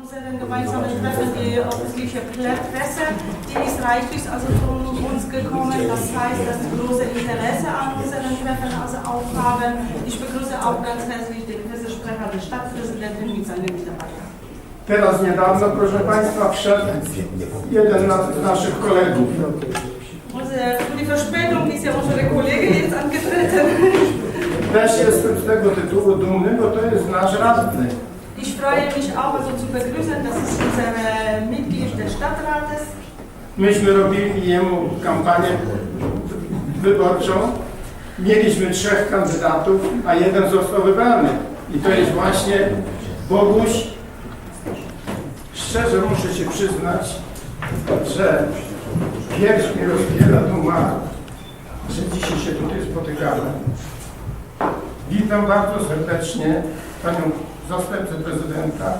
unseren gemeinsamen Treffen die öffentliche Presse, die ist reichlich also von uns gekommen. Das heißt, dass sie große Interesse an unseren Treffen also auch haben. Ich begrüße auch ganz herzlich den Pressesprecher des Stadtpräsidenten mit seinen Mitarbeitern. Teraz niedawno, proszę Państwa, wszedł jeden z naszych kolegów. Unsere, die Verspätung ist ja unsere Kollegin jetzt angetreten. Też jestem z tego tytułu dumny, bo to jest nasz radny. Ich freue mich auch also zu begrüßen, das ist unser Mitglied des Stadtrates. Myśmy robili jemu kampanię wyborczą. Mieliśmy trzech kandydatów, a jeden został wybrany. I to jest właśnie Boguś. Szczerze muszę się przyznać, że pierś mnie rozbiera duma, że dzisiaj się tutaj spotykamy. Witam bardzo serdecznie panią zastępcę prezydenta,